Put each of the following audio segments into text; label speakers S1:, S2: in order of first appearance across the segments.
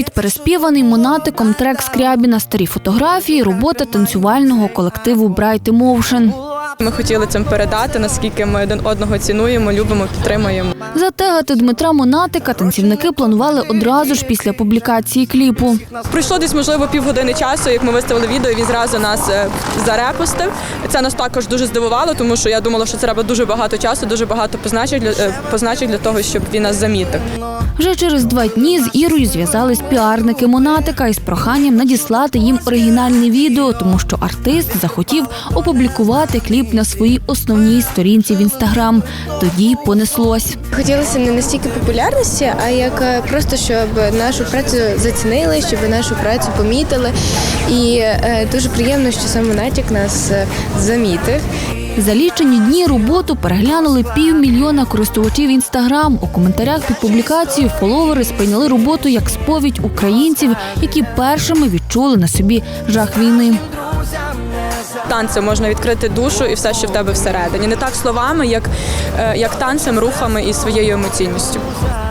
S1: Цей переспіваний монатиком трек Скрябіна, старі фотографії, робота танцювального колективу Bright Emotion.
S2: Ми хотіли цим передати, наскільки ми один одного цінуємо, любимо, підтримуємо.
S1: Затегати Дмитра Монатика танцівники планували одразу ж після публікації кліпу.
S2: Пройшло десь можливо півгодини часу, як ми виставили відео. Він зразу нас е, зарепостив. Це нас також дуже здивувало, тому що я думала, що це треба дуже багато часу, дуже багато позначень для е, позначень для того, щоб він нас замітив.
S1: Вже через два дні з Ірою зв'язались піарники Монатика із проханням надіслати їм оригінальне відео, тому що артист захотів опублікувати кліп на своїй основній сторінці в інстаграм. Тоді понеслось.
S3: Хотілося не настільки популярності, а як е, просто щоб нашу працю зацінили, щоб нашу працю помітили. І е, дуже приємно, що саме натяк нас е, замітив.
S1: За лічені дні роботу переглянули півмільйона користувачів інстаграм. У коментарях під публікацією фоловери сприйняли роботу як сповідь українців, які першими відчули на собі жах війни.
S2: Танцем можна відкрити душу і все, що в тебе всередині. Не так словами, як, е, як танцем, рухами і своєю емоційністю.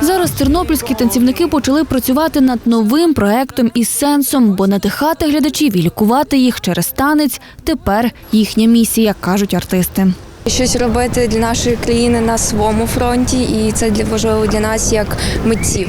S1: Зараз тернопільські танцівники почали працювати над новим проектом із сенсом, бо надихати глядачів і лікувати їх через танець тепер їхня місія, кажуть артисти.
S4: Щось робити для нашої країни на своєму фронті, і це для важливо для нас як митців.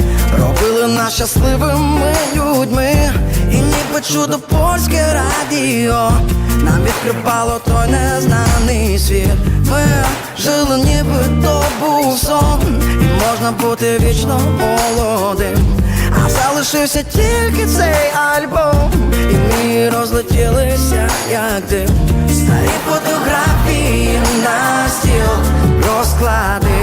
S5: робили нас щасливими людьми, і ніби чудо польське радіо нам відкривало той незнаний світ. Ми жили, ніби то був сон, і можна бути вічно молодим. А залишився тільки цей альбом, і ми розлетілися, як дим. Старі фотографії на стіл розкладив.